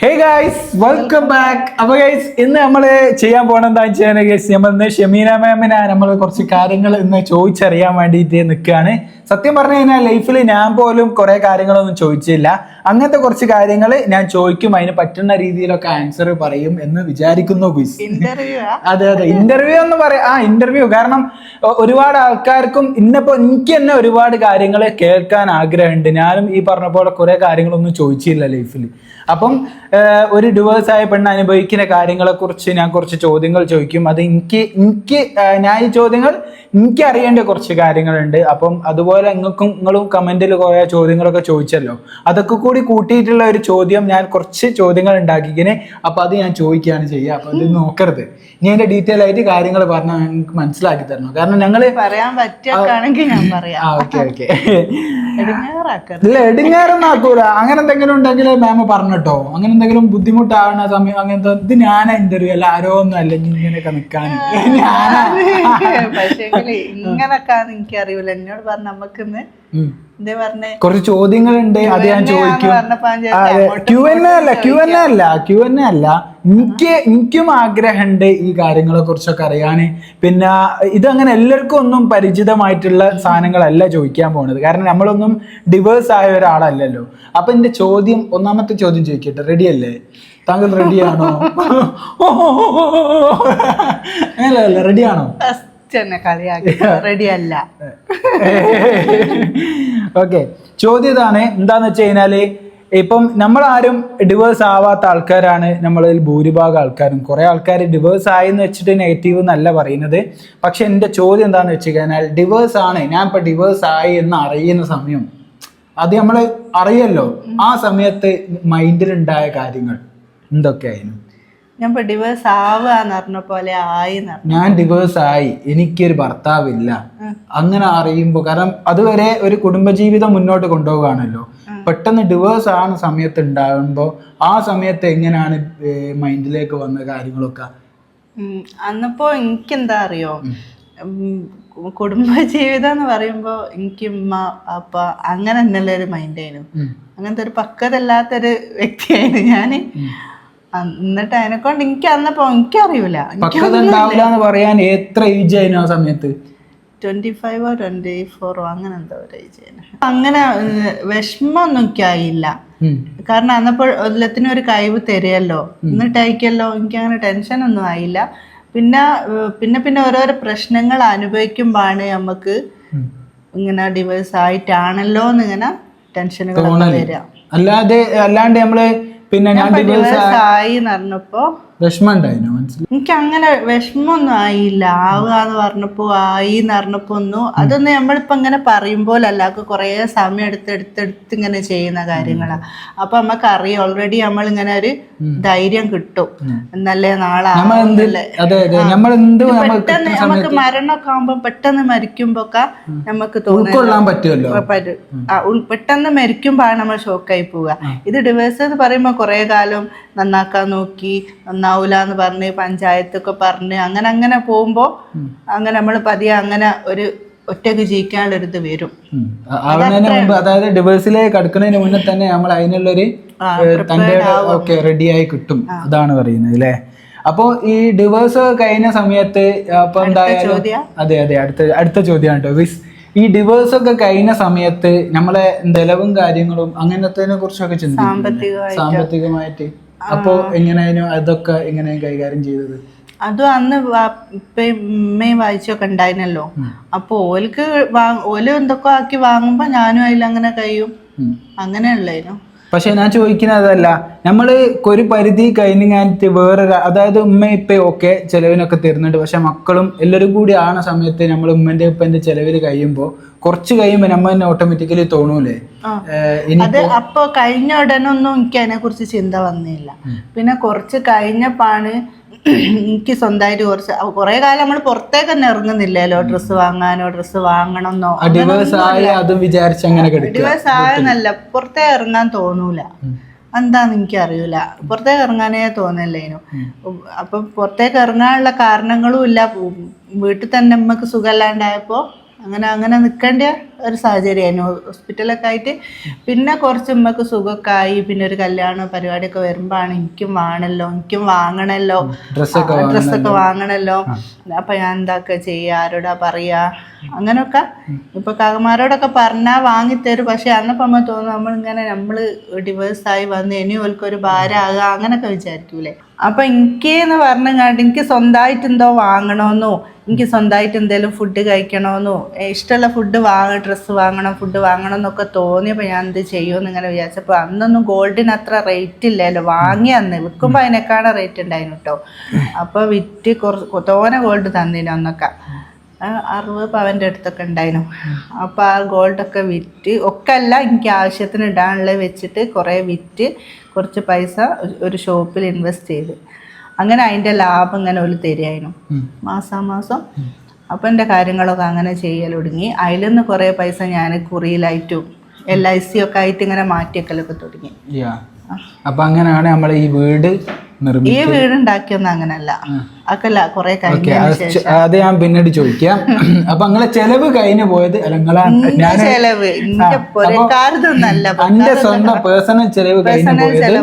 ഹേ guys welcome back അപ്പൊ guys ഇന്ന് നമ്മൾ ചെയ്യാൻ പോകണം എന്താ വെച്ചാൽ ഗൈസ് നമ്മൾ ഇന്ന് ഷമീന മാമിനെ നമ്മൾ കുറച്ച് കാര്യങ്ങൾ ഇന്ന് ചോദിച്ചറിയാൻ വേണ്ടിയിട്ട് നിൽക്കുകയാണ് സത്യം പറഞ്ഞു കഴിഞ്ഞാൽ ലൈഫിൽ ഞാൻ പോലും കുറെ കാര്യങ്ങളൊന്നും ചോദിച്ചില്ല. അങ്ങനത്തെ കുറച്ച് കാര്യങ്ങൾ ഞാൻ ചോദിക്കും അതിന് പറ്റുന്ന രീതിയിലൊക്കെ ആൻസർ പറയും എന്ന് വിചാരിക്കുന്നു ഗൈസ് അതെ അതെ. ഇന്റർവ്യൂ എന്ന് പറയാം ആ ഇന്റർവ്യൂ കാരണം ഒരുപാട് ആൾക്കാർക്കും ഇന്നിപ്പോ എനിക്ക് തന്നെ ഒരുപാട് കാര്യങ്ങൾ കേൾക്കാൻ ആഗ്രഹമുണ്ട്. ഞാനും ഈ പറഞ്ഞ പോലെ കുറെ കാര്യങ്ങളൊന്നും ചോദിച്ചില്ല ലൈഫിൽ അപ്പം ഒരു ഡിവേഴ്സ് ആയ പെണ്ണ് അനുഭവിക്കുന്ന കാര്യങ്ങളെ കുറിച്ച് ഞാൻ കുറച്ച് ചോദ്യങ്ങൾ ചോദിക്കും. അത് എനിക്ക് എനിക്ക് ഞാൻ ഈ ചോദ്യങ്ങൾ എനിക്ക് അറിയേണ്ട കുറച്ച് കാര്യങ്ങളുണ്ട്. അപ്പം അതുപോലെ നിങ്ങൾക്കും നിങ്ങളും കമന്റിൽ കുറേ ചോദ്യങ്ങളൊക്കെ ചോദിച്ചല്ലോ. അതൊക്കെ കൂടി കൂട്ടിയിട്ടുള്ള ഒരു ചോദ്യം ഞാൻ കുറച്ച് ചോദ്യങ്ങൾ ഉണ്ടാക്കിക്കിനെ. അപ്പം അത് ഞാൻ ചോദിക്കുകയാണ് ചെയ്യുക അപ്പം ഇത് നോക്കരുത്. ഇനി അതിന്റെ ഡീറ്റെയിൽ ആയിട്ട് കാര്യങ്ങൾ പറഞ്ഞാൽ നിങ്ങൾക്ക് മനസ്സിലാക്കി തരണം. കാരണം ഞങ്ങൾ പറയാൻ ഞാൻ പറയാം. Okay okay. ഇല്ല എടിങ്ങാറൊന്നും ആക്കൂല അങ്ങനെ എന്തെങ്കിലും ഉണ്ടെങ്കിൽ മാം പറഞ്ഞിട്ടോ? അങ്ങനെ എന്തെങ്കിലും ബുദ്ധിമുട്ടാവുന്ന സമയം അങ്ങനത്തെ ഇത് ഞാനാ ഇന്റർവ്യൂ അല്ല ആരോ ഒന്നും അല്ല ഇനി ഇങ്ങനെയൊക്കെ നിൽക്കാൻ ഞാനാ പക്ഷേ ഇങ്ങനൊക്കെ എനിക്ക് അറിയില്ല എന്നോട് പറഞ്ഞ നമുക്കിന്ന് ഉം. ചോദ്യങ്ങൾ ഉണ്ട് കുറച്ച് ചോദ്യങ്ങളുണ്ട് അത് ഞാൻ ചോദിക്കും. ക്യു എൻ എ അല്ല ക്യു എൻ എ അല്ല ക്യു എൻ എ അല്ല. എനിക്ക് എനിക്കും ആഗ്രഹമുണ്ട് ഈ കാര്യങ്ങളെ കുറിച്ചൊക്കെ അറിയാന്. പിന്നെ ഇതങ്ങനെ എല്ലാവർക്കും ഒന്നും പരിചിതമായിട്ടുള്ള സാധനങ്ങളല്ല ചോദിക്കാൻ പോണത്. കാരണം നമ്മളൊന്നും ഡിവേഴ്സ് ആയ ഒരാളല്ലല്ലോ. അപ്പൊ എന്റെ ചോദ്യം ഒന്നാമത്തെ ചോദ്യം ചോദിക്കട്ടെ. റെഡി അല്ലേ? താങ്കൾ റെഡിയാണോ അല്ല അല്ല റെഡിയാണോ തന്നെ കളിയാക്കി. റെഡി അല്ല ഓക്കെ ചോദ്യം ഇതാണ്. എന്താന്ന് വെച്ച് കഴിഞ്ഞാൽ ഇപ്പം നമ്മളാരും ഡിവേഴ്സ് ആവാത്ത ആൾക്കാരാണ് നമ്മളിൽ ഭൂരിഭാഗം ആൾക്കാരും. കുറെ ആൾക്കാർ ഡിവേഴ്സ് ആയി എന്ന് വെച്ചിട്ട് നെഗറ്റീവ് എന്നല്ല പറയുന്നത്. പക്ഷെ എന്റെ ചോദ്യം എന്താണെന്ന് വെച്ച് കഴിഞ്ഞാൽ ഡിവേഴ്സ് ആണ്. ഞാൻ ഇപ്പൊ ഡിവേഴ്സ് ആയി എന്ന് അറിയുന്ന സമയം. അത് നമ്മൾ അറിയല്ലോ. ആ സമയത്ത് മൈൻഡിലുണ്ടായ കാര്യങ്ങൾ എന്തൊക്കെയായിരുന്നു? ഞാൻ ഇപ്പൊ ഡിവേഴ്സ് ആവാന്ന് പറഞ്ഞ പോലെ ആയി ഞാൻ ഡിവേഴ്സ് ആയി. എനിക്കൊരു ഭർത്താവില്ല. അങ്ങനെ അറിയുമ്പോൾ കാരണം അതുവരെ ഒരു കുടുംബജീവിതം മുന്നോട്ട് കൊണ്ടുപോവുകയാണല്ലോ. പെട്ടെന്ന് ഡിവേഴ്സ് ആണ് സമയത്ത് ഉണ്ടാകുമ്പോൾ ആ സമയത്ത് എങ്ങനെയാണ് മൈൻഡിലേക്ക് വന്ന കാര്യങ്ങളൊക്കെ? അന്നപ്പോ എനിക്കെന്താ അറിയോ? കുടുംബജീവിതം എന്ന് പറയുമ്പോ എനിക്ക് ഉമ്മ അപ്പ അങ്ങനെ എന്നുള്ള ഒരു മൈൻഡായിരുന്നു. അങ്ങനത്തെ ഒരു പക്വതല്ലാത്തൊരു വ്യക്തിയായിരുന്നു ഞാൻ എന്നിട്ട് അതിനെ കൊണ്ട് എനിക്ക് അന്നപ്പോ എനിക്കറിയൂല. പക്വത ഉണ്ടാവില്ല എന്ന് പറയാൻ എത്ര ഏജ് ആയിരുന്നു ആ സമയത്ത്? ട്വന്റി ഫൈവോ ട്വന്റി ഫോറോ അങ്ങനെ എന്തോ ഒരു ഏജ് അങ്ങനെ വിഷമം ആയില്ല കാരണം അന്നപ്പോൾ എല്ലാത്തിനും ഒരു കഴിവ് തരുമല്ലോ. എന്നിട്ടായിരിക്കല്ലോ എനിക്ക് അങ്ങനെ ടെൻഷൻ ഒന്നും ആയില്ല. പിന്നെ പിന്നെ പിന്നെ ഓരോരോ പ്രശ്നങ്ങൾ അനുഭവിക്കുമ്പോഴാണ് നമുക്ക് ഇങ്ങനെ ഡിവേഴ്സ് ആയിട്ടാണല്ലോ എന്നിങ്ങനെ ടെൻഷനുകൾ വരിക അല്ലാതെ അല്ലാണ്ട് നമ്മൾ പിന്നെ ഞാൻ ഡിവോഴ്സ് ആയി എന്ന് പറഞ്ഞപ്പോ വിഷമം ഉണ്ടായിരുന്നു എനിക്ക് അങ്ങനെ വിഷമമൊന്നും ആയില്ല. ആവുക എന്ന് പറഞ്ഞപ്പോ ആയി എന്ന് പറഞ്ഞപ്പോ ഒന്നും അതൊന്നും നമ്മളിപ്പോ ഇങ്ങനെ പറയുമ്പോലല്ല. ഒക്കെ കുറേ സമയം എടുത്ത് എടുത്തെടുത്ത് എടുത്ത് ഇങ്ങനെ ചെയ്യുന്ന കാര്യങ്ങളാ. അപ്പൊ നമുക്ക് അറിയാം. ഓൾറെഡി നമ്മൾ ഇങ്ങനെ ഒരു ധൈര്യം കിട്ടും. എന്നല്ലേ നാളെ പെട്ടെന്ന് നമുക്ക് മരണമൊക്കെ ആകുമ്പോ പെട്ടെന്ന് മരിക്കുമ്പോ ഒക്കെ നമുക്ക് തോന്നുന്നു പറ്റുമല്ലോ? പെട്ടെന്ന് മരിക്കുമ്പോഴാണ് നമ്മൾ ഷോക്കായി പോവുക. ഇത് ഡിവേഴ്സ് എന്ന് പറയുമ്പോൾ കുറേ കാലം നന്നാക്കാൻ നോക്കി നന്നാവൂല എന്ന് പറഞ്ഞ് പഞ്ചായത്തൊക്കെ പറഞ്ഞ് അങ്ങനെ അങ്ങനെ പോകുമ്പോൾ അങ്ങനെ നമ്മൾ പതിയെ അങ്ങനെ ഒരു ഒറ്റയ്ക്ക് ജീവിക്കാനുള്ളൊരിത് ഒരു ഇത് വരും. ആവുന്നതിന് മുമ്പ് അതായത് ഡിവേഴ്സിലേക്ക് കടക്കുന്നതിന് മുന്നേ തന്നെ നമ്മൾ അതിനുള്ളൊരു തന്റെ ഒക്കെ റെഡി ആയി കിട്ടും. അതാണ് പറയുന്നത് അല്ലേ അപ്പോ ഈ ഡിവേഴ്സ് കഴിഞ്ഞ സമയത്ത് അപ്പൊ എന്തായാലും? അതെ അതെ അടുത്ത അടുത്ത ചോദ്യമാണ് കേട്ടോ വിസ് ഈ ഡിവേഴ്സ് ഒക്കെ കഴിഞ്ഞ സമയത്ത് നമ്മളെ നിലവും കാര്യങ്ങളും അങ്ങനത്തെ കുറിച്ചൊക്കെ ചിന്തിക്കും സാമ്പത്തികമായിട്ട്. അപ്പോ എങ്ങനെയായിരുന്നു അതൊക്കെ എങ്ങനെ കൈകാര്യം ചെയ്തത്? അതും അന്ന് ഉമ്മയും വായിച്ചൊക്കെ ഉണ്ടായിരുന്നല്ലോ. അപ്പൊ ഓൽക്ക് ഓൽ എന്തൊക്കെ ആക്കി വാങ്ങുമ്പോ ഞാനും അതിൽ അങ്ങനെ കഴിയും. ഉം. പക്ഷെ ഞാൻ ചോദിക്കുന്നതല്ല അതല്ല നമ്മൾ ഒരു പരിധി കഴിഞ്ഞിട്ട് വേറൊരു അതായത് ഉമ്മ ഇപ്പ ഓക്കെ ചെലവിനൊക്കെ തരുന്നുണ്ട്. പക്ഷെ മക്കളും എല്ലാവരും കൂടി ആണ സമയത്ത് നമ്മൾ ഉമ്മന്റെ ഉപ്പന്റെ ചെലവിൽ കഴിയുമ്പോൾ കുറച്ച് കഴിയുമ്പോൾ നമ്മൾ തന്നെ ഓട്ടോമാറ്റിക്കലി തോന്നൂലേ അത് അപ്പൊ കഴിഞ്ഞ ഉടനൊന്നും എനിക്ക് അതിനെ കുറിച്ച് ചിന്ത വന്നില്ല. പിന്നെ കുറച്ച് കഴിഞ്ഞപ്പാണ് എനിക്ക് സ്വന്തമായിട്ട് കുറച്ച് കുറെ കാലം നമ്മൾ പുറത്തേക്ക് തന്നെ ഇറങ്ങുന്നില്ലല്ലോ ഡ്രസ്സ് വാങ്ങാനോ ഡ്രസ്സ് വാങ്ങണമെന്നോ. ഡിവേഴ്സ് ആയെന്നല്ല പുറത്തേ ഇറങ്ങാൻ തോന്നൂല. എന്താന്ന് എനിക്ക് അറിയൂല പുറത്തേക്ക് ഇറങ്ങാനേ തോന്നില്ലേനു. അപ്പൊ പുറത്തേക്ക് ഇറങ്ങാനുള്ള കാരണങ്ങളും ഇല്ല. വീട്ടിൽ തന്നെ നമുക്ക് സുഖമല്ലാണ്ടായപ്പോ അങ്ങനെ അങ്ങനെ നിൽക്കേണ്ട? ഒരു സാഹചര്യമായിരുന്നു ഹോസ്പിറ്റലൊക്കെ ആയിട്ട് പിന്നെ കുറച്ച് ഉമ്മക്ക് സുഖമൊക്കെ ആയി. പിന്നെ ഒരു കല്യാണ പരിപാടിയൊക്കെ വരുമ്പോഴാണ് എനിക്കും വേണമല്ലോ എനിക്കും വാങ്ങണല്ലോ ഡ്രസ്സൊക്കെ വാങ്ങണല്ലോ വാങ്ങണമല്ലോ. അപ്പൊ ഞാൻ എന്താക്ക ചെയ്യുക ആരോടാ പറയാ? അങ്ങനെയൊക്കെ ഇപ്പൊ കാക്കമാരോടൊക്കെ പറഞ്ഞാൽ വാങ്ങിത്തരും. പക്ഷെ അന്നപ്പോ അമ്മ തോന്നുന്നു നമ്മളിങ്ങനെ നമ്മൾ ഡിവേഴ്സ് ആയി വന്ന് ഇനി ഓൽക്കൊരു ഭാരമാകുക അങ്ങനൊക്കെ വിചാരിക്കൂലേ? അപ്പൊ എനിക്ക് എന്ന് പറഞ്ഞങ്ങാണ്ട് എനിക്ക് സ്വന്തമായിട്ട് എന്തോ വാങ്ങണമെന്നോ എനിക്ക് സ്വന്തമായിട്ട് എന്തെങ്കിലും ഫുഡ് കഴിക്കണമെന്നോ ഇഷ്ടമുള്ള ഫുഡ് വാങ്ങ ഡ്രസ്സ് വാങ്ങണം ഫുഡ് വാങ്ങണം എന്നൊക്കെ തോന്നിയപ്പോൾ ഞാൻ എന്ത് ചെയ്യുമെന്ന് ഇങ്ങനെ വിചാരിച്ചപ്പോൾ അന്നൊന്നും ഗോൾഡിന് അത്ര റേറ്റ് ഇല്ലല്ലോ വാങ്ങി അന്ന് വിൽക്കുമ്പോൾ അതിനേക്കാണ് റേറ്റ് ഉണ്ടായിരുന്നു കേട്ടോ അപ്പോൾ വിറ്റ് കുറച്ച് തോനെ ഗോൾഡ് തന്നിന് അന്നൊക്കെ. അറുപത് പവന്റെ അടുത്തൊക്കെ ഉണ്ടായിരുന്നു. അപ്പോൾ ആ ഗോൾഡൊക്കെ വിറ്റ് ഒക്കെ അല്ല എനിക്ക് ആവശ്യത്തിന് ഇടാനുള്ളത് വെച്ചിട്ട് കുറേ വിറ്റ് കുറച്ച് പൈസ ഒരു ഷോപ്പിൽ ഇൻവെസ്റ്റ് ചെയ്ത്. അങ്ങനെ അതിന്റെ ലാഭം ഇങ്ങനെ ഒരു തരികയായിരുന്നു. ഉം. മാസാമാസം അപ്പം എന്റെ കാര്യങ്ങളൊക്കെ അങ്ങനെ ചെയ്യൽ തുടങ്ങി. അതിൽ നിന്ന് കുറേ പൈസ ഞാൻ കുറിയിലായിട്ടും എൽ ഐ സി ഒക്കെ ആയിട്ട് ഇങ്ങനെ മാറ്റിയൊക്കെ തുടങ്ങി. അപ്പൊ അങ്ങനെയാണ് നമ്മൾ ഈ വീട് ഈ വീട് ഉണ്ടാക്കിയൊന്നും അങ്ങനല്ല. അത് ഞാൻ പിന്നീട് ചോദിക്കാം. അപ്പൊ നിങ്ങളെ ചെലവ് കഴിഞ്ഞു പോയത് എന്റെ സ്വന്തം പേഴ്സണൽ ചെലവ് കഴിഞ്ഞു പോയത്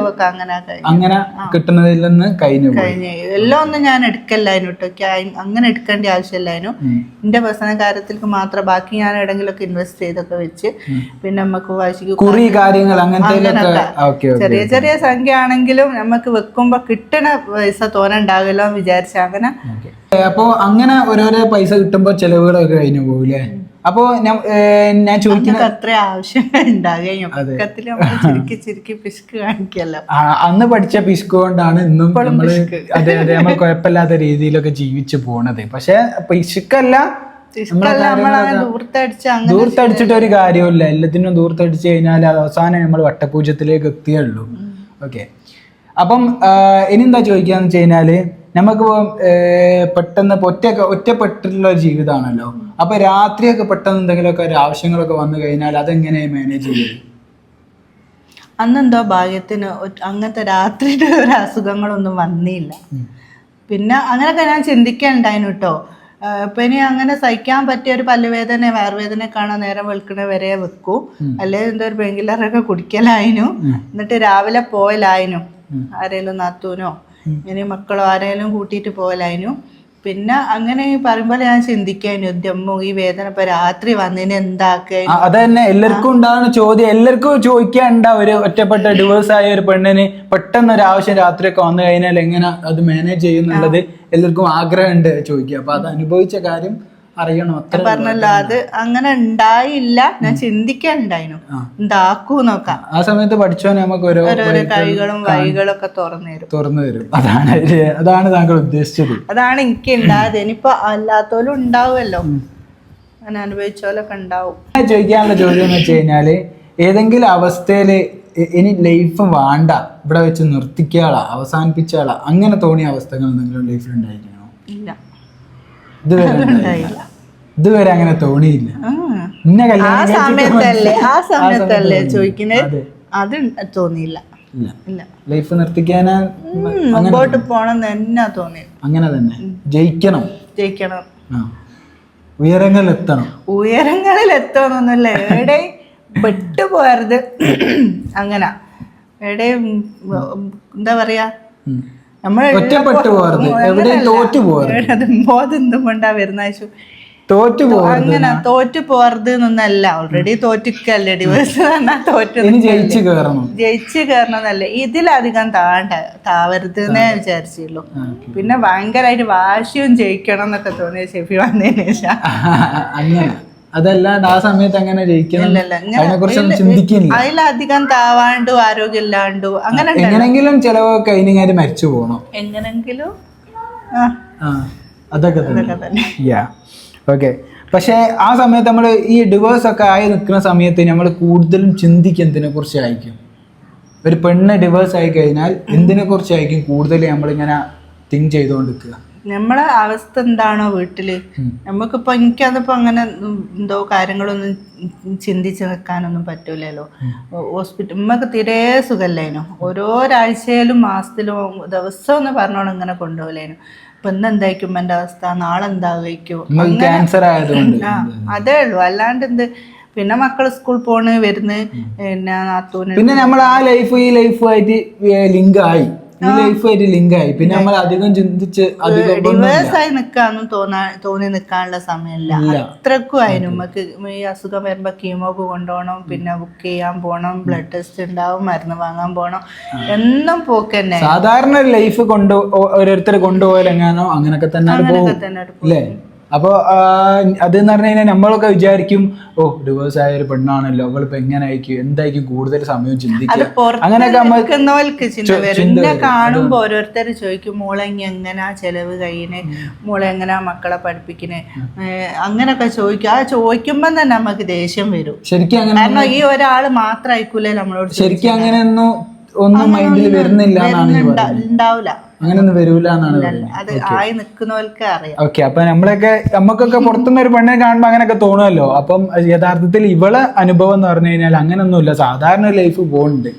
അങ്ങനെ കിട്ടുന്നതിൽ നിന്ന് കഴിഞ്ഞു എല്ലാം ഒന്നും ഞാൻ എടുക്കല്ലായിരുന്നു കേട്ടോ അങ്ങനെ എടുക്കേണ്ട ആവശ്യമില്ലായിരുന്നു. എന്റെ പേഴ്സണൽ കാര്യത്തിലേക്ക് മാത്രം ബാക്കി ഞാൻ എവിടെങ്കിലൊക്കെ ഇൻവെസ്റ്റ് ചെയ്തൊക്കെ വെച്ച് പിന്നെ നമുക്ക് വാശിക്ക് കുറി കാര്യങ്ങൾ അങ്ങനത്തെ ചെറിയ ചെറിയ സംഖ്യ ആണെങ്കിലും നമുക്ക് വെക്കുമ്പോ കിട്ടണ പൈസ തോനെ ഉണ്ടാകില്ലോ അങ്ങനെ അപ്പോ അങ്ങനെ ഓരോരോ പൈസ കിട്ടുമ്പോ ചെലവുകളൊക്കെ കഴിഞ്ഞു പോകില്ലേ? അപ്പോ ഞാൻ ചോദിക്കുന്നത് അത്ര ആവശ്യം ഉണ്ടാകുകയും ഒക്കത്തിൽ നമ്മൾ ചുരുക്കി ചുരുക്കി പിശുക്ക് കാണിക്കല്ലോ. അന്ന് പഠിച്ച പിശുക്ക് കൊണ്ടാണ് ഇന്നും നമ്മൾ അതെ അതെ നമ്മൾ കുഴപ്പമില്ലാത്ത രീതിയിലൊക്കെ ജീവിച്ചു പോണത്. പക്ഷെ പിശുക്കല്ല ദൂർത്തടിച്ചിട്ട് ഒരു കാര്യമില്ല എല്ലാത്തിനും ദൂർത്തടിച്ച് കഴിഞ്ഞാൽ അവസാനം നമ്മൾ വട്ടപൂജത്തിലേക്ക് എത്തിയുള്ളൂ ഓക്കെ. അപ്പം ഇനി എന്താ ചോദിക്കാന്ന് വെച്ച് കഴിഞ്ഞാൽ നമുക്ക് പെട്ടെന്ന് ഒറ്റ ഒറ്റപ്പെട്ടിട്ടുള്ള ഒരു ജീവിതമാണല്ലോ അപ്പൊ രാത്രിയൊക്കെ പെട്ടെന്ന് എന്തെങ്കിലുമൊക്കെ ഒരു ആവശ്യങ്ങളൊക്കെ വന്നു കഴിഞ്ഞാൽ അതെങ്ങനെ മാനേജ് ചെയ്യും? അന്നെന്തോ ഭാഗ്യത്തിന് അങ്ങനത്തെ രാത്രിയുടെ ഒരു അസുഖങ്ങളൊന്നും വന്നില്ല. പിന്നെ അങ്ങനെയൊക്കെ ഞാൻ ചിന്തിക്കണ്ടായിരുന്നു കേട്ടോ. ഇപ്പൊ ഇനി അങ്ങനെ സഹിക്കാൻ പറ്റിയ ഒരു പല്ലുവേദന വയറുവേദന കാണാൻ നേരം വെളുക്കണ വരെ വെക്കൂ. അല്ലെങ്കിൽ എന്തോ ഒരു പെങ്കിലറൊക്കെ കുടിക്കലായിനു. എന്നിട്ട് രാവിലെ പോയലായിനു ആരേലും നാത്തൂനോ? ഇനി മക്കളോ ആരെങ്കിലും കൂട്ടിയിട്ട് പോകലായിരുന്നു പിന്നെ അങ്ങനെ പറയുമ്പോൾ ഞാൻ ചിന്തിക്കാനു ദമ്മു ഈ വേദന ഇപ്പൊ രാത്രി വന്നതിന് എന്താക്കാൻ? അത് തന്നെ എല്ലാവർക്കും ഉണ്ടാകുന്ന ചോദ്യം. എല്ലാവർക്കും ചോദിക്കാണ്ട ഒരു ഒറ്റപ്പെട്ട ഡിവോഴ്സ് ആയ ഒരു പെണ്ണിന് പെട്ടെന്ന് ഒരു ആവശ്യം രാത്രിയൊക്കെ വന്നു കഴിഞ്ഞാൽ എങ്ങനെ അത് മാനേജ് ചെയ്യുന്നുള്ളത് എല്ലാവർക്കും ആഗ്രഹമുണ്ട് ചോദിക്കുക അപ്പൊ അത് അനുഭവിച്ച കാര്യം അറിയണം പറഞ്ഞല്ലോ അത് അങ്ങനെ ഉണ്ടായില്ല. ഞാൻ ചിന്തിക്കാനുണ്ടായിരുന്നു. എന്താക്കൂ നോക്കാം ആ സമയത്ത് പഠിച്ചോ നമുക്ക് ഓരോ കൈകളും വഴികളും ഒക്കെ തുറന്നു തരും. തുറന്നു തരും. അതാണ് അതാണ് താങ്കൾ ഉദ്ദേശിച്ചത്. അതാണ് എനിക്ക് ഉണ്ടായത്. ഇനിയിപ്പോ അല്ലാത്തോലും ഉണ്ടാവുമല്ലോ. അങ്ങനെ അനുഭവിച്ചോലൊക്കെ ഉണ്ടാവും. ചോദിക്കാനുള്ള ചോദ്യം എന്ന് വെച്ച് കഴിഞ്ഞാൽ ഏതെങ്കിലും അവസ്ഥയിൽ ഇനി ലൈഫ് വേണ്ട. ഇവിടെ വെച്ച് നിർത്തിക്കാളാ അവസാനിപ്പിച്ചാളാ. അങ്ങനെ തോന്നിയ അവസ്ഥകൾ എന്തെങ്കിലും ലൈഫിൽ ഉണ്ടായിരിക്കണോ? ഇല്ല. ഇതുവരെ ഉണ്ടായില്ല. ഇതുവരെ അങ്ങനെ തോന്നിയില്ല. ആ. സമയത്തല്ലേ? ആ സമയത്തല്ലേ സമയത്ത് ചോദിക്കുന്നത് അതെ. തോന്നിയില്ല. ലൈഫ് നിർത്തിക്കാനാ ഉം, മുമ്പോട്ട് പോണം തന്നെ തോന്നി. അങ്ങനെ തന്നെ. ജയിക്കണം. ജയിക്കണം. ഉയരങ്ങളിൽ എത്തണം ഉയരങ്ങളിൽ എത്തണമെന്നല്ല എവിടെ പെട്ടുപോയരുത്. അങ്ങനെ. എവിടെ എന്താ പറയാ? നമ്മൾ ഒറ്റപ്പെട്ടു പോകരുത് എവിടെ തോറ്റു പോകരുത് ബോധം എന്തുകൊണ്ടാ വരുന്ന? തോറ്റു പോകരുത് അങ്ങനെ തോറ്റു പോറത് എന്നല്ല ഓൾറെഡി തോറ്റിക്കല്ലേ ഡിവേഴ്സ് പറഞ്ഞാൽ തോറ്റു ജയിച്ചു കയറണം ജയിച്ച് കയറണമെന്നല്ല ഇതിലധികം താണ്ട താവരുത് എന്നേ വിചാരിച്ചുള്ളൂ. പിന്നെ ഭയങ്കരമായിട്ട് വാശിയും ജയിക്കണം എന്നൊക്കെ തോന്നിയ ഷെഫി വന്നതിന് ശേഷം. അങ്ങനെ. അതല്ലാണ്ട് ആ സമയത്ത് അങ്ങനെ ജയിക്കണം അതിലധികം താവാണ്ടു ആരോഗ്യമില്ലാണ്ടു അങ്ങനെ. എങ്ങനെങ്കിലും ചിലവൊക്കെ കഴിഞ്ഞാൽ മരിച്ചു പോകണം. എങ്ങനെങ്കിലും? അതൊക്കെ തന്നെ. ഓക്കെ പക്ഷേ ആ സമയത്ത് നമ്മൾ ഈ ഡിവോഴ്സ് ഒക്കെ ആയി നിൽക്കുന്ന സമയത്ത് നമ്മൾ കൂടുതലും ചിന്തിക്കും എന്തിനെ കുറിച്ചായിരിക്കും ഒരു പെണ്ണ് ഡിവോഴ്സ് ആയി കഴിഞ്ഞാൽ എന്തിനെ കുറിച്ചായിരിക്കും കൂടുതൽ നമ്മളിങ്ങനെ തിങ്ക് ചെയ്തുകൊണ്ടിരിക്കുക? നമ്മളെ അവസ്ഥ എന്താണോ വീട്ടിൽ? നമുക്കിപ്പോ എനിക്കതിപ്പോ അങ്ങനെ എന്തോ കാര്യങ്ങളൊന്നും ചിന്തിച്ച് നിൽക്കാനൊന്നും പറ്റൂലല്ലോ. ഹോസ്പിറ്റൽ നമുക്ക് തീരെ സുഖമല്ലേനു ഓരോരാഴ്ചയിലും മാസത്തിലും ദിവസം എന്ന് പറഞ്ഞോണ്ട് ഇങ്ങനെ കൊണ്ടുപോലേനു ഇപ്പൊ ഇന്ന് എന്തായിരിക്കും എന്റെ അവസ്ഥ? നാളെ എന്താകും ക്യാൻസർ ആയതുകൊണ്ട്. അതേ ഉള്ളൂ. അല്ലാണ്ട് എന്ത്? പിന്നെ മക്കൾ സ്കൂൾ പോണ് വരുന്ന് പിന്നെ നാത്തൂന് പിന്നെ നമ്മൾ ആ ലൈഫ് ഈ ലൈഫുമായിട്ട് ലിങ്ക് ആയി. ഈ ലൈഫുമായിട്ട് ലിങ്ക് ആയി. പിന്നെ നമ്മൾ അധികം ചിന്തിച്ച് അധികം ഒന്നും ഡിവേഴ്സ് ആയി നിക്കാന്നും തോന്നാ തോന്നി നിക്കാനുള്ള സമയമില്ല. അത്രക്കും ആയിരുന്നു. നമുക്ക് ഈ അസുഖം വരുമ്പോ കീമോക്ക് കൊണ്ടുപോകണം പിന്നെ ബുക്ക് ചെയ്യാൻ പോണം ബ്ലഡ് ടെസ്റ്റ് ഉണ്ടാവും മരുന്ന് വാങ്ങാൻ പോണം എന്നും പോക്ക് തന്നെ സാധാരണ ലൈഫ് കൊണ്ട് ഓരോരുത്തർ കൊണ്ടുപോയാലെങ്ങാനോ എങ്ങനെയാണോ അങ്ങനൊക്കെ തന്നെ അങ്ങനെയൊക്കെ തന്നെ അല്ലേ അപ്പൊ അത് എന്ന് പറഞ്ഞു കഴിഞ്ഞാൽ നമ്മളൊക്കെ വിചാരിക്കും ഓ ഡിവേഴ്സ് ആയ ഒരു പെണ്ണാണല്ലോ അവളിപ്പോ എങ്ങനെ ആയിരിക്കും എന്തായിരിക്കും കൂടുതൽ സമയം ചിന്തിക്കും ചിന്തിക്കുക അങ്ങനെയൊക്കെ ചിന്ത വരും. എന്നെ കാണുമ്പോ ഓരോരുത്തർ ചോദിക്കും മോളെ എങ്ങനാ ചെലവ് കഴിയണേ? മോളെ എങ്ങനാ മക്കളെ പഠിപ്പിക്കണേ? അങ്ങനെയൊക്കെ ചോദിക്കും. ആ ചോദിക്കുമ്പോ തന്നെ നമുക്ക് ദേഷ്യം വരും. ശരിക്കും അങ്ങനെ കാരണം ഈ മാത്രം മാത്രായിക്കൂലേ നമ്മളോട് ശരിക്കും അങ്ങനെയൊന്നും ഒന്നും മൈൻഡിൽ വരുന്നില്ല ഉണ്ടാവില്ല അങ്ങനെയൊന്നും വരൂല അത് ആയി നിൽക്കുന്നവർക്ക് അറിയാം. ഓക്കെ അപ്പൊ നമ്മളൊക്കെ നമുക്കൊക്കെ പുറത്തുനിന്ന് ഒരു പെണ്ണിനെ കാണുമ്പോൾ അങ്ങനെയൊക്കെ തോന്നുമല്ലോ. അപ്പം യഥാർത്ഥത്തിൽ ഇവളെ അനുഭവം എന്ന് പറഞ്ഞു കഴിഞ്ഞാൽ അങ്ങനൊന്നുമില്ല. സാധാരണ ലൈഫ് പോകുന്നുണ്ട്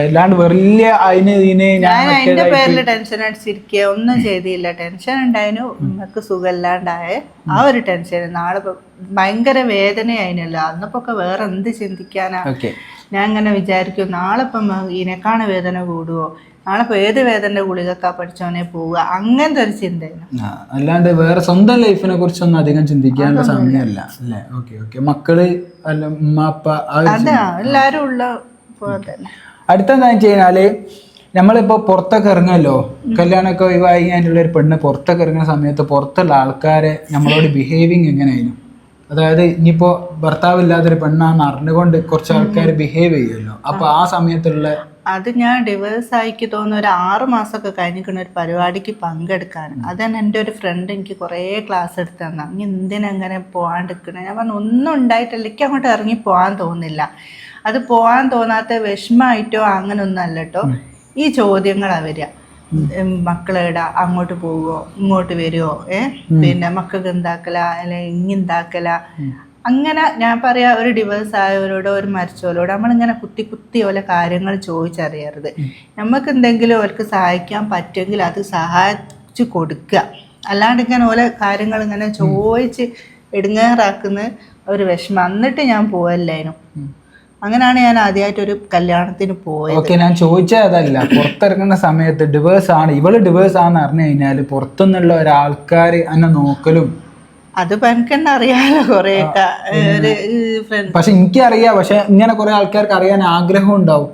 അല്ലാണ്ട് വലിയ അതിന് ഇതിന് ഞാൻ അതിന്റെ പേരിൽ ടെൻഷൻ അടിച്ചിരിക്കുക. ഒന്നും ചെയ്തില്ല. ടെൻഷൻ ഉണ്ടായിരുന്നു നിങ്ങൾക്ക് സുഖമില്ലാണ്ടായ ആ ഒരു ടെൻഷൻ നാളെ ഭയങ്കര വേദനയായിരുന്നല്ലോ അന്നപ്പോ ഒക്കെ വേറെ എന്ത് ചിന്തിക്കാനാ ഞാൻ ഇങ്ങനെ വിചാരിക്കും നാളെ ഇപ്പം ഇതിനെക്കാണ് വേദന കൂടുവോ? നാളെ ഇപ്പൊ ഏത് വേദന ഗുളികക്കാ പഠിച്ചവനെ പോവുക? അങ്ങനത്തെ ഒരു ചിന്തയാണ്. അല്ലാണ്ട് വേറെ സ്വന്തം ലൈഫിനെ കുറിച്ചൊന്നും അധികം ചിന്തിക്കാനുള്ള സമയമല്ല അല്ലേ? ഓക്കെ ഓക്കെ മക്കൾ അല്ല ഉമ്മ അപ്പ അതാ എല്ലാരും ഉള്ള അടുത്ത എന്താ അടുത്തെന്താ വെച്ച് കഴിഞ്ഞാൽ നമ്മളിപ്പോ പുറത്തൊക്കെ ഇറങ്ങല്ലോ കല്യാണമൊക്കെ ഒഴിവായി അതിനുള്ള ഒരു പെണ്ണ് പുറത്തൊക്കെ ഇറങ്ങുന്ന സമയത്ത് പുറത്തുള്ള ആൾക്കാരെ നമ്മളോട് ബിഹേവിങ് എങ്ങനെയായിരുന്നു? അതായത് ഇനിയിപ്പോ ഭർത്താവ് ഇല്ലാത്തൊരു പെണ്ണാന്ന് അറിഞ്ഞുകൊണ്ട് കുറച്ച് ആൾക്കാർ ബിഹേവ് ചെയ്യുമല്ലോ. അപ്പൊ ആ സമയത്തുള്ള അത് ഞാൻ ഡിവേഴ്സ് ആയിക്ക് തോന്നുന്ന ഒരു ആറ് മാസമൊക്കെ കഴിഞ്ഞിരിക്കുന്ന ഒരു പരിപാടിക്ക് പങ്കെടുക്കാൻ. അതന്നെ എന്റെ ഒരു ഫ്രണ്ട് എനിക്ക് കുറേ ക്ലാസ് എടുത്ത് തന്ന. ഇനി എന്തിനങ്ങനെ പോകാണ്ടിരിക്കണേ ഞാൻ പറഞ്ഞു ഒന്നും ഉണ്ടായിട്ടില്ല. എനിക്ക് അങ്ങോട്ട് ഇറങ്ങി പോകാൻ തോന്നില്ല അത് പോകാൻ തോന്നാത്ത വിഷമമായിട്ടോ അങ്ങനെ ഒന്നല്ലട്ടോ കേട്ടോ ഈ ചോദ്യങ്ങളാണ് വരിക. മക്കളെടാ അങ്ങോട്ട് പോവോ ഇങ്ങോട്ട് വരുമോ ഏ? പിന്നെ മക്കൾക്ക് എന്താക്കല അല്ലെ ഇങ്ങിന്താക്കല അങ്ങനെ ഞാൻ പറയാ ഒരു ഡിവേഴ്സ് ആയവരോട് ഒരു മരിച്ചവരോട് നമ്മളിങ്ങനെ കുത്തി കുത്തി ഓലെ കാര്യങ്ങൾ ചോദിച്ചറിയരുത്. നമുക്ക് എന്തെങ്കിലും അവർക്ക് സഹായിക്കാൻ പറ്റുമെങ്കിൽ അത് സഹായിച്ചു കൊടുക്കുക അല്ലാണ്ട് ഇങ്ങനെ ഓലെ കാര്യങ്ങൾ ഇങ്ങനെ ചോദിച്ച് ഇടുങ്ങേറാക്കുന്ന ഒരു വിഷമം. എന്നിട്ട് ഞാൻ പോവല്ലായിരുന്നു അങ്ങനെയാണ് ഞാൻ ആദ്യമായിട്ട് ഒരു കല്യാണത്തിന് പോയത്. ഓക്കെ ഞാൻ ചോദിച്ചതല്ല പുറത്തിറങ്ങുന്ന സമയത്ത് ഡിവേഴ്സ് ആണ്. ഇവൾ ഡിവേഴ്സ് ആണെന്ന് അറിഞ്ഞു കഴിഞ്ഞാൽ പുറത്തുനിന്നുള്ള ഒരാൾക്കാർ എന്നെ നോക്കലും അത് പെൻകണ്ണ അറിയാലോ കൊറേയൊക്കെ. ഒരു ഫ്രണ്ട് പക്ഷെ എനിക്കറിയാം പക്ഷെ ഇങ്ങനെ കുറെ ആൾക്കാർക്ക് അറിയാൻ ആഗ്രഹം ഉണ്ടാവും.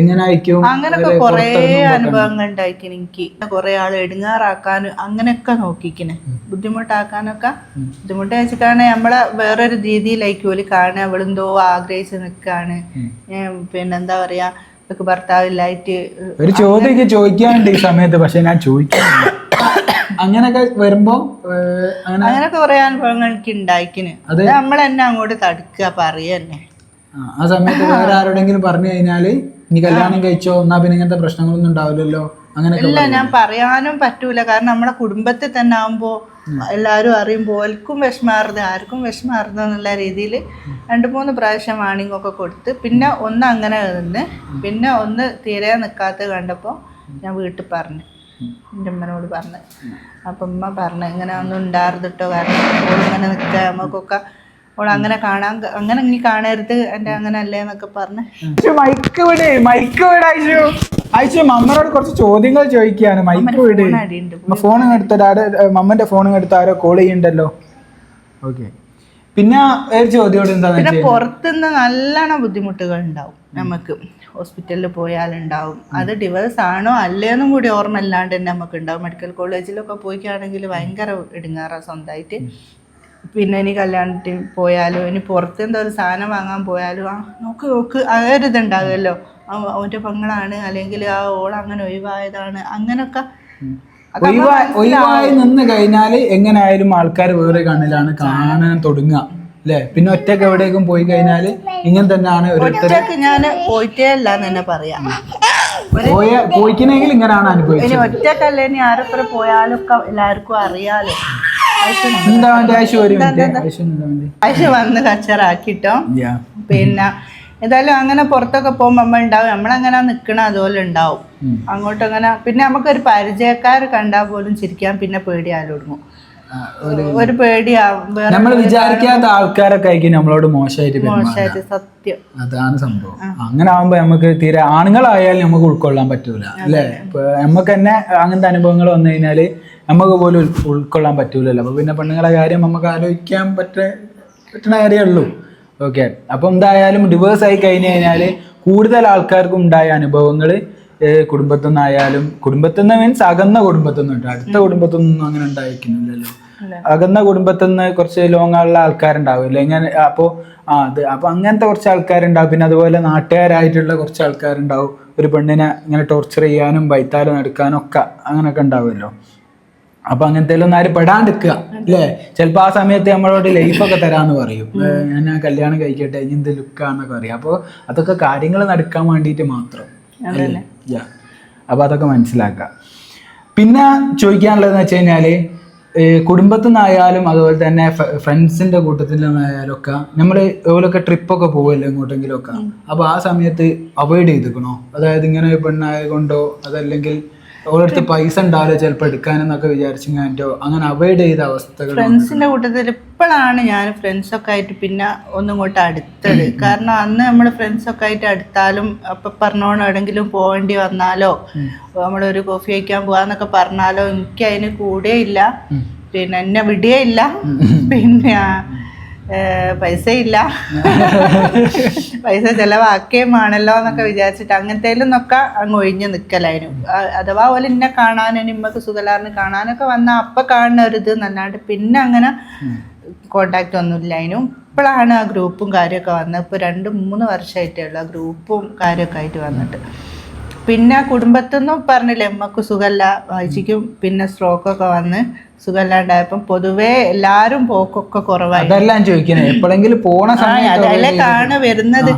എങ്ങനായിരിക്കും അങ്ങനൊക്കെ കൊറേ അനുഭവങ്ങൾ ഉണ്ടായിരിക്കും എനിക്ക്. കൊറേ ആൾ എടുങ്ങാറാക്കാനും അങ്ങനെയൊക്കെ നോക്കിക്കിനെ ബുദ്ധിമുട്ടാക്കാനൊക്കെ ബുദ്ധിമുട്ട് വെച്ചിട്ടാണ് നമ്മളെ വേറൊരു രീതിയിലായിരിക്കും ഓൽ കാണുക. അവളെന്തോ ആഗ്രഹിച്ച് നിൽക്കാണ് പിന്നെന്താ പറയാ ഭർത്താവില്ലായിട്ട് ഒരു ചോദ്യം ചോദിക്കാനുണ്ട് ഈ സമയത്ത് പക്ഷെ ഞാൻ ചോദിക്കാനില്ല അങ്ങനൊക്കെ വരുമ്പോ അങ്ങനെയൊക്കെ അങ്ങനെ അങ്ങനൊക്കെ കുറെ അനുഭവങ്ങൾക്ക് ഉണ്ടായിക്കിന്. അത്. നമ്മൾ തന്നെ അങ്ങോട്ട് തടുക്കുക പറയന്നെ ആ, സമയത്ത് വേറെ ആരോടെങ്കിലും പറഞ്ഞു കഴിഞ്ഞാൽ ഇനി കല്യാണം കഴിച്ചോ? എന്നാ പിന്നെ ഇങ്ങനത്തെ പ്രശ്നങ്ങളൊന്നും ഉണ്ടാവില്ലല്ലോ. അങ്ങനെ ഇല്ല ഞാൻ പറയാനും പറ്റൂല. കാരണം നമ്മുടെ കുടുംബത്തിൽ തന്നെ ആകുമ്പോ എല്ലാരും അറിയുമ്പോൾ ഓൽക്കും വിഷമാറുത് ആർക്കും വിഷമാറുത് എന്നുള്ള രീതിയിൽ രണ്ട് മൂന്ന് പ്രാവശ്യം വാണിംഗ് ഒക്കെ കൊടുത്ത് പിന്നെ ഒന്ന് അങ്ങനെ നിന്ന് പിന്നെ ഒന്ന് തീരെ നിൽക്കാത്ത കണ്ടപ്പോൾ ഞാൻ വീട്ടിൽ പറഞ്ഞു. എന്റെ അമ്മനോട് പറഞ്ഞു. അപ്പം ഉമ്മ പറഞ്ഞു ഇങ്ങനെ ഒന്നും ഉണ്ടായിരുന്നിട്ടോ? കാരണം ഓളിങ്ങനെ നിൽക്കുക നമുക്കൊക്കെ ഓൾ അങ്ങനെ കാണാൻ അങ്ങനെ ഇനി കാണരുത് എന്റെ അങ്ങനെ അല്ലേ? എന്നൊക്കെ പറഞ്ഞ്. മൈക്ക് വിട് മൈക്ക് വിട് അയച്ചു അയച്ചു മമ്മനോട് കുറച്ച് ചോദ്യങ്ങൾ ചോദിക്കുകയാണ്. മൈക്ക് വിട്. ഫോൺ എടുത്തിട്ട് മമ്മന്റെ ഫോൺ എടുത്ത് ആരോ കോൾ ചെയ്യണ്ടല്ലോ ഓക്കെ. പിന്നെ ഒരു ചോദ്യം എന്താന്ന് പിന്നെ വെച്ചാൽ പുറത്തുനിന്ന് നല്ലോണം ബുദ്ധിമുട്ടുകൾ ഉണ്ടാവും നമുക്ക്. ഹോസ്പിറ്റലിൽ പോയാൽ ഉണ്ടാവും. അത് ഡിവേഴ്സ് ആണോ അല്ലേന്നും കൂടി ഓർമ്മ അല്ലാണ്ട് തന്നെ നമുക്ക് ഉണ്ടാവും. മെഡിക്കൽ കോളേജിലൊക്കെ പോയിക്കാണെങ്കിൽ ഭയങ്കര ഇടുങ്ങാറ സ്വന്തമായിട്ട് പിന്നെ ഇനി കല്യാണത്തിന് പോയാലോ ഇനി പുറത്ത് എന്തോ ഒരു സാധനം വാങ്ങാൻ പോയാലോ ആ നോക്ക് നോക്ക് അതൊരിതുണ്ടാകുമല്ലോ അവന്റെ പെങ്ങളാണ് അല്ലെങ്കിൽ ആ ഓൾ അങ്ങനെ ഒഴിവായതാണ് നമ്മൾ ഒഴിവായി നിന്ന് കഴിഞ്ഞാൽ എങ്ങനെയായാലും ആൾക്കാർ വേറെ കണ്ണിലാണ് കാണാൻ തുടങ്ങുക അല്ലെ? പിന്നെ ഒറ്റയ്ക്ക് എവിടേക്കും പോയി കഴിഞ്ഞാൽ ഇങ്ങനെ തന്നെയാണ് ഒറ്റയ്ക്ക് ഞാൻ പോയിട്ടേ അല്ല എന്ന് തന്നെ പറയാം. പോയ പോയിക്കണെങ്കിൽ ഇങ്ങനെയാണ് അനുഭവിച്ചത്. ഒറ്റക്കല്ല ഇനി ആരൊക്കെ പോയാലും എല്ലാവർക്കും അറിയാലോ. ആവശ്യം? എന്താ ആശു ഒരു മിനിറ്റ് ആവശ്യം വന്ന് കച്ചറാക്കിട്ടോ. പിന്നെ ഏതായാലും അങ്ങനെ പുറത്തൊക്കെ പോകുമ്പോൾ നമ്മൾ ഉണ്ടാവും നമ്മളങ്ങനെ നിൽക്കണ അതുപോലെ ഉണ്ടാവും. അങ്ങോട്ട് അങ്ങനെ പിന്നെ നമുക്കൊരു പരിചയക്കാർ കണ്ടാൽ പോലും ചിരിക്കാൻ പിന്നെ പേടി ആലോടുങ്ങും ഒരു പേടിയാവും. നമ്മൾ വിചാരിക്കാത്ത ആൾക്കാരൊക്കെ ആയിരിക്കും നമ്മളോട് മോശമായിട്ട് സത്യം. അതാണ് സംഭവം. അങ്ങനെ ആവുമ്പോ നമുക്ക് തീരെ ആണുങ്ങളായാലും നമുക്ക് ഉൾക്കൊള്ളാൻ പറ്റൂല അല്ലേ? നമുക്ക് തന്നെ അങ്ങനത്തെ അനുഭവങ്ങൾ വന്നു കഴിഞ്ഞാൽ നമുക്ക് പോലും ഉൾക്കൊള്ളാൻ പറ്റൂലല്ലോ. അപ്പൊ പിന്നെ പെണ്ണുങ്ങളെ കാര്യം നമുക്ക് ആലോചിക്കാൻ പറ്റ പറ്റുന്ന കാര്യമുള്ളൂ ഓക്കെ അപ്പൊ എന്തായാലും ഡിവേഴ്സ് ആയി കഴിഞ്ഞു കഴിഞ്ഞാൽ കൂടുതൽ ആൾക്കാർക്കും ഉണ്ടായ അനുഭവങ്ങൾ കുടുംബത്തിൽ നിന്നായാലും കുടുംബത്തിൽ നിന്ന് മീൻസ് അകന്ന കുടുംബത്തിൽ നിന്നുണ്ട് അടുത്ത കുടുംബത്തിൽ നിന്നും അങ്ങനെ ഉണ്ടായിരിക്കുന്നില്ലല്ലോ. അകന്ന കുടുംബത്തിൽ നിന്ന് കുറച്ച് ലോങ് ഉള്ള ആൾക്കാരുണ്ടാവില്ല? ഇങ്ങനെ അപ്പോൾ ആ അത് അപ്പോൾ അങ്ങനത്തെ കുറച്ച് ആൾക്കാരുണ്ടാവും. പിന്നെ അതുപോലെ നാട്ടുകാരായിട്ടുള്ള കുറച്ച് ആൾക്കാരുണ്ടാവും. ഒരു പെണ്ണിനെ ഇങ്ങനെ ടോർച്ചർ ചെയ്യാനും ബൈത്താലും നടക്കാനും ഒക്കെ അങ്ങനെയൊക്കെ ഉണ്ടാവുമല്ലോ. അപ്പൊ അങ്ങനത്തെ ഒന്നും ആരും പെടാണ്ടിരിക്കുക അല്ലേ? ചിലപ്പോ ആ സമയത്ത് നമ്മളോട് ലൈഫൊക്കെ തരാന്ന് പറയും. ഞാൻ ആ കല്യാണം കഴിക്കട്ടെ ഇനി എന്ത് ലുക്കാന്നൊക്കെ പറയും. അപ്പോൾ അതൊക്കെ കാര്യങ്ങൾ നടക്കാൻ വേണ്ടിയിട്ട് മാത്രം. അപ്പൊ അതൊക്കെ മനസ്സിലാക്കുക പിന്നെ ചോദിക്കാനുള്ളതെന്ന് വെച്ച് കഴിഞ്ഞാൽ കുടുംബത്തിൽ നിന്നായാലും അതുപോലെ തന്നെ ഫ്രണ്ട്സിന്റെ കൂട്ടത്തിൽ നിന്നായാലും ഒക്കെ നമ്മൾ ഇതുപോലൊക്കെ ട്രിപ്പൊക്കെ പോകുമല്ലോ എങ്ങോട്ടെങ്കിലും ഒക്കെ അപ്പൊ ആ സമയത്ത് അവോയ്ഡ് ചെയ്തിക്കണോ? അതായത് ഇങ്ങനെ പെണ്ണായ കൊണ്ടോ അതല്ലെങ്കിൽ ഓരോരുത്തർ പൈസ ഉണ്ടാവില്ല ചിലപ്പോൾ എടുക്കാനെന്നൊക്കെ വിചാരിച്ചിങ്ങാറ്റോ അങ്ങനെ അവോയ്ഡ് ചെയ്ത അവസ്ഥകൾ ഫ്രണ്ട്സിന്റെ കൂട്ടത്തിൽ ഇപ്പോഴാണ് ഞാൻ ഫ്രണ്ട്സൊക്കെ ആയിട്ട് പിന്നെ ഒന്നും ഇങ്ങോട്ട് അടുത്തത് കാരണം അന്ന് നമ്മൾ ഫ്രണ്ട്സൊക്കെ ആയിട്ട് അടുത്താലും അപ്പൊ പറഞ്ഞോണം എവിടെങ്കിലും പോകേണ്ടി വന്നാലോ നമ്മളൊരു കോഫി കഴിക്കാൻ പോവാന്നൊക്കെ പറഞ്ഞാലോ എനിക്ക് അതിന് കൂടെ ഇല്ല. പിന്നെ എന്നെ വിടുകയില്ല. പിന്നെ പൈസയില്ല. പൈസ ചെലവാക്കുകയുമാണല്ലോ എന്നൊക്കെ വിചാരിച്ചിട്ട് അങ്ങനത്തേലൊന്നൊക്കെ അങ്ങ് ഒഴിഞ്ഞു നിൽക്കലായിരുന്നു അഥവാ പോലെ എന്നെ കാണാനും ഇമ്മക്ക് സുഖലാറിന് കാണാനൊക്കെ വന്നാൽ അപ്പം കാണുന്ന ഒരു ഇത് നന്നായിട്ട് പിന്നെ അങ്ങനെ കോണ്ടാക്ട് ഒന്നുമില്ല അതിനും ഇപ്പോഴാണ് ആ ഗ്രൂപ്പും കാര്യമൊക്കെ വന്നത്. ഇപ്പോൾ രണ്ട് മൂന്ന് വർഷമായിട്ടേ ഉള്ളൂ ആ ഗ്രൂപ്പും കാര്യമൊക്കെ ആയിട്ട് വന്നിട്ട്. പിന്നെ കുടുംബത്തിൽ നിന്നും പറഞ്ഞില്ലേ അമ്മയ്ക്ക് സുഖമല്ല വായിച്ചിക്കും പിന്നെ സ്ട്രോക്ക് ഒക്കെ വന്ന് സുഖമില്ലാണ്ടായപ്പം പൊതുവേ എല്ലാരും പോക്കൊക്കെ കുറവായി. അതെല്ലാം ചോദിക്കണേ എപ്പോഴെങ്കിലും പോണ വരുന്നത്?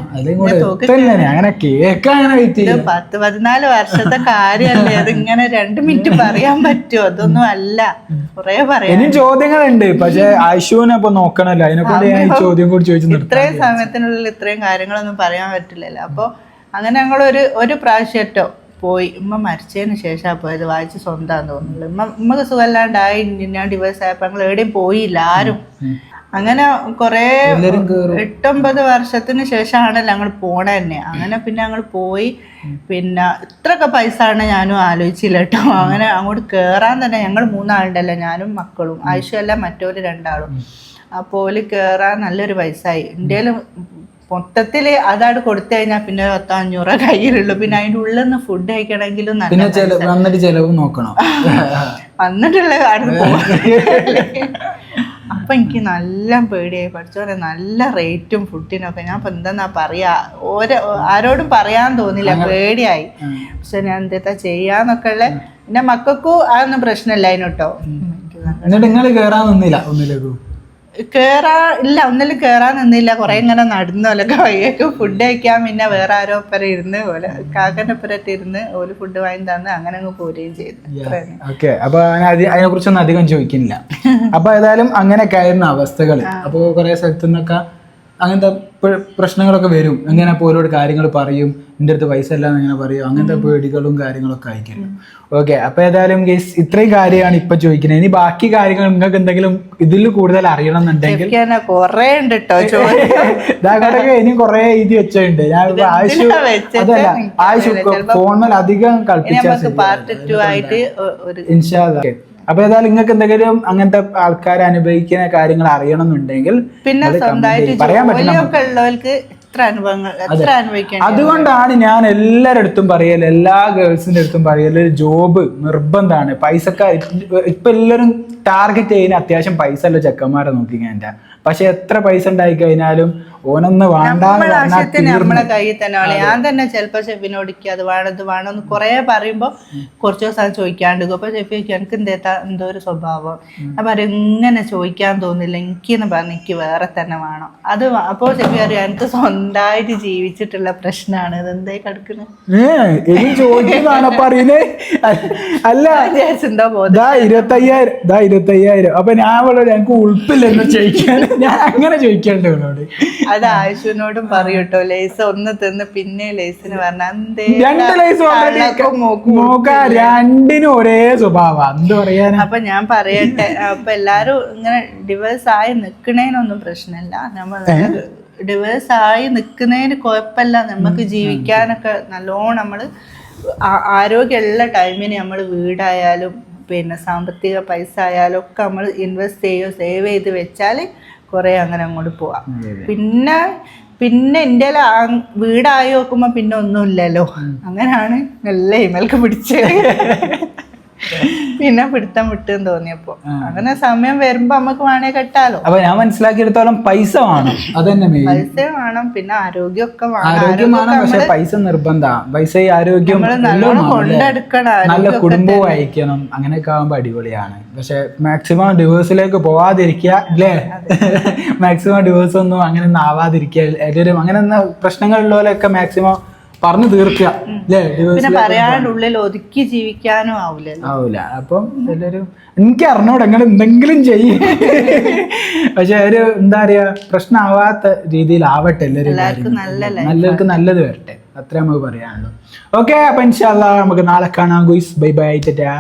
അങ്ങനെ പത്ത് പതിനാല് വർഷത്തെ കാര്യല്ലേ അത് ഇങ്ങനെ രണ്ട് മിനിറ്റ് പറയാൻ പറ്റുമോ? അതൊന്നും അല്ല. കുറെ പറയാം. ചോദ്യങ്ങളുണ്ട് പക്ഷേ അപ്പൊ നോക്കണല്ലോ അതിനെ ചോദ്യം കൂടി ചോദിച്ചു ഇത്രയും സമയത്തിനുള്ളിൽ ഇത്രയും കാര്യങ്ങളൊന്നും പറയാൻ പറ്റില്ലല്ലോ. അപ്പോൾ അങ്ങനെ ഞങ്ങളൊരു ഒരു പ്രാവശ്യട്ടോ പോയി. ഉമ്മ മരിച്ചതിന് ശേഷമാണ് പോയത്. വായിച്ച് സ്വന്തമാന്ന് തോന്നുന്നുള്ളു ഉമ്മ ഉമ്മക്ക് സുഖമല്ലാണ്ടായി ഞാൻ ഡിവോഴ്സ് ആയപ്പോൾ ഞങ്ങൾ എവിടെയും പോയില്ല ആരും. അങ്ങനെ കുറേ എട്ടൊമ്പത് വർഷത്തിന് ശേഷമാണല്ലോ ഞങ്ങൾ പോണ തന്നെ. അങ്ങനെ പിന്നെ ഞങ്ങൾ പോയി. പിന്നെ ഇത്രയൊക്കെ പൈസ ആണ് ഞാനും ആലോചിച്ചില്ല കേട്ടോ. അങ്ങനെ അങ്ങോട്ട് കയറാൻ തന്നെ ഞങ്ങൾ മൂന്നാളുണ്ടല്ലോ. ഞാനും മക്കളും. ആവശ്യമല്ല മറ്റൊരു രണ്ടാളും. അപ്പോൾ കയറാൻ നല്ലൊരു പൈസ ആയി ഇന്ത്യയിലും മൊത്തത്തിൽ അതാണ് കൊടുത്തു കഴിഞ്ഞാൽ പിന്നെ പത്തോ അഞ്ഞൂറോ കയ്യിലുള്ളൂ. പിന്നെ അതിന്റെ ഉള്ളിൽ നിന്ന് ഫുഡ് കഴിക്കണമെങ്കിലും പിന്നെ വന്നിട്ട് ചെലവ് നോക്കണം. വന്നിട്ടുള്ള കാര്യം അപ്പൊ എനിക്ക് നല്ല പേടിയായി. പഠിച്ചോനെ നല്ല റേറ്റും ഫുഡിനൊക്കെ. ഞാൻ ഇപ്പൊ എന്താന്നാ പറയാ? ഓരോ ആരോടും പറയാൻ തോന്നില്ല. പേടിയായി. പക്ഷെ ഞാൻ എന്താ ചെയ്യാന്നൊക്കെ ഉള്ള പിന്നെ മക്കൾക്കും അതൊന്നും പ്രശ്നമില്ല അതിനോട്ടോ എന്നിട്ട് നിങ്ങൾ കേറാൻ നിന്നില്ല ഒന്നിലേക്ക്? കേറാ ഇല്ല ഒന്നിലും കേറാൻ നിന്നില്ല. കുറെ ഇങ്ങനെ നടന്നോലൊക്കെ വയ്യേക്ക് ഫുഡ് കഴിക്കാൻ പിന്നെ വേറെ ആരോ ഒപ്പരം ഇരുന്ന് പോലെ കാക്കന്റെ ഒപ്പരത്ത് ഇരുന്ന് ഓൽ ഫുഡ് വാങ്ങി തന്ന് അങ്ങനെ അങ്ങ് പോരുകയും ചെയ്തു. ഓക്കെ അപ്പൊ അതിനെ കുറിച്ചൊന്നും അധികം ചോദിക്കുന്നില്ല. അപ്പൊ ഏതായാലും അങ്ങനെയൊക്കെ ആയിരുന്നു അവസ്ഥകൾ അപ്പൊ കുറെ സ്ഥലത്തു നിന്നൊക്കെ അങ്ങനത്തെ പ്രശ്നങ്ങളൊക്കെ വരും. എങ്ങനെ അപ്പോൾ ഓരോട് കാര്യങ്ങൾ പറയും. എന്റെ അടുത്ത് പൈസ ഇല്ല എങ്ങനെ പറയും. അങ്ങനത്തെ പേടികളും കാര്യങ്ങളൊക്കെ ആയിരിക്കും ഓക്കെ അപ്പൊ ഏതായാലും ഗേസ് ഇത്രയും കാര്യമാണ് ഇപ്പൊ ചോദിക്കുന്നത്. ഇനി ബാക്കി കാര്യങ്ങൾ നിങ്ങൾക്ക് എന്തെങ്കിലും ഇതിൽ കൂടുതൽ അറിയണം എന്നുണ്ടെങ്കിൽ കൊറേ ഉണ്ട് കേട്ടോ ഇതാകട്ടെ ഇനി കൊറേ എഴുതി വെച്ചുണ്ട്. ഞാൻ ആവശ്യം അതല്ല എനിക്ക് ഫോണിൽ അധികം കളിപ്പിച്ചു ഇൻഷാ. അപ്പൊ ഏതായാലും നിങ്ങൾക്ക് എന്തെങ്കിലും അങ്ങനത്തെ ആൾക്കാർ അനുഭവിക്കുന്ന കാര്യങ്ങൾ അറിയണം എന്നുണ്ടെങ്കിൽ പിന്നെ. പറയാൻ പറ്റില്ല അതുകൊണ്ടാണ് ഞാൻ എല്ലാവരുടെ അടുത്തും പറയൽ എല്ലാ ഗേൾസിന്റെ അടുത്തും പറയൽ ജോബ് നിർബന്ധമാണ്. പൈസക്കാർ ഇപ്പൊ എല്ലാവരും ടാർഗറ്റ് ചെയ്യുന്ന അത്യാവശ്യം പൈസ ഉള്ള ചെക്കന്മാരെ നോക്കി ഞാൻ പക്ഷെ എത്ര പൈസ ഉണ്ടായി കഴിഞ്ഞാലും ഓനൊന്ന് വേണ്ടാന്ന് നമ്മളെ കയ്യിൽ തന്നെ വേണം ഞാൻ തന്നെ ചിലപ്പോ ഷെഫിനോട് അത് വേണം ഇത് വേണം എന്ന് കുറെ പറയുമ്പോ കുറച്ച് ദിവസം ചോദിക്കാണ്ട് അപ്പൊ ഷെഫി ചോദിക്കും, എനിക്ക് എന്തേത്താ എന്തോ ഒരു സ്വഭാവം? അപ്പൊ അവരെങ്ങനെ ഇങ്ങനെ ചോദിക്കാൻ തോന്നില്ല എനിക്കെന്ന് പറഞ്ഞ എനിക്ക് വേറെ തന്നെ വേണം. അത് അപ്പോ ഷെഫി അറിയാം എനിക്ക് സ്വന്തമായിട്ട് ജീവിച്ചിട്ടുള്ള പ്രശ്നമാണ് ഇത് എന്തേ കിടക്കുന്നത് അല്ല ഇരുപത്തയ്യായിരം ഇരുപത്തയ്യായിരം. അപ്പൊ ഞാൻ അവളോട് ഞങ്ങൾക്ക് ഉൾപ്പില്ലെന്ന് ചോദിക്കാൻ. ഞാൻ അങ്ങനെ ചോദിക്കേണ്ട അവളോട്. അത് ആയുഷിനോടും പറയൂട്ടോ ലേസ് ഒന്ന് തിന്ന് പിന്നെ ലേസിന് രണ്ട് ലൈസ് നോക്ക രണ്ടിനും ഒരേ സ്വഭാവ. എന്ത് പറയാനാ? അപ്പൊ ഞാൻ പറയട്ടെ. അപ്പൊ എല്ലാരും ഇങ്ങനെ ഡിവേഴ്സ് ആയി നിക്കണേനൊന്നും പ്രശ്നമില്ല നമ്മൾ ഡിവേഴ്സ് ആയി നിക്കുന്നതിന് കുഴപ്പമില്ല നമുക്ക് ജീവിക്കാനൊക്കെ നല്ലോണം നമ്മൾ ആരോഗ്യമുള്ള ടൈമിന് നമ്മൾ വീടായാലും പിന്നെ സാമ്പത്തിക പൈസ ആയാലും ഒക്കെ നമ്മൾ ഇൻവെസ്റ്റ് ചെയ്യുകയോ സേവ് ചെയ്ത് വെച്ചാൽ കുറേ അങ്ങനെ അങ്ങോട്ട് പോവാം. പിന്നെ പിന്നെ എന്റെ വീടായി നോക്കുമ്പോൾ പിന്നെ ഒന്നുമില്ലല്ലോ. അങ്ങനെയാണ് നല്ല ഇമൽക്ക് പിടിച്ചത്. പിന്നെ പിടുത്തം വിട്ടെന്ന് തോന്നിയപ്പോ. അങ്ങനെ സമയം വരുമ്പോ നമുക്ക് വേണേ കെട്ടാലോ. അപ്പൊ ഞാൻ മനസ്സിലാക്കിയെടുത്തോളം പൈസ വേണം. അത് തന്നെ മെയിൻ പൈസ വേണം പിന്നെ ആരോഗ്യമൊക്കെ ആരോഗ്യം വേണം പക്ഷെ പൈസ നിർബന്ധമാണ് പൈസ ഈ ആരോഗ്യം? കൊണ്ടെടുക്കണം നല്ല കുടുംബവും അയക്കണം അങ്ങനെയൊക്കെ ആകുമ്പോ അടിപൊളിയാണ്. പക്ഷെ മാക്സിമം ഡിവോഴ്സിലേക്ക് പോവാതിരിക്കുക അല്ലേ? മാക്സിമം ഡിവോഴ്സ് ഒന്നും അങ്ങനെ ഒന്നും ആവാതിരിക്കുക അങ്ങനെ പ്രശ്നങ്ങളുള്ളവരൊക്കെ മാക്സിമം പറഞ്ഞു തീർക്കുക. പിന്നെ പറയാണ്ട് ഉള്ളിൽ ഒതുക്കി ജീവിക്കാനും ആവൂല ആവൂല. അപ്പം ഇതിലൊരു എനിക്ക് അറിഞ്ഞോട് എങ്ങനെ എന്തെങ്കിലും ചെയ്യും. പക്ഷെ ഒരു എന്താ പറയാ പ്രശ്നമാവാത്ത രീതിയിൽ ആവട്ടെ എല്ലാവരും നല്ലവർക്ക് നല്ലത് വരട്ടെ. അത്രേ നമുക്ക് പറയാനുള്ളൂ. ഓക്കെ അപ്പൊ ഇൻഷാല്ല നമുക്ക് നാളെ കാണാം. ഗുയ്സ് ബൈ ബൈ ടാ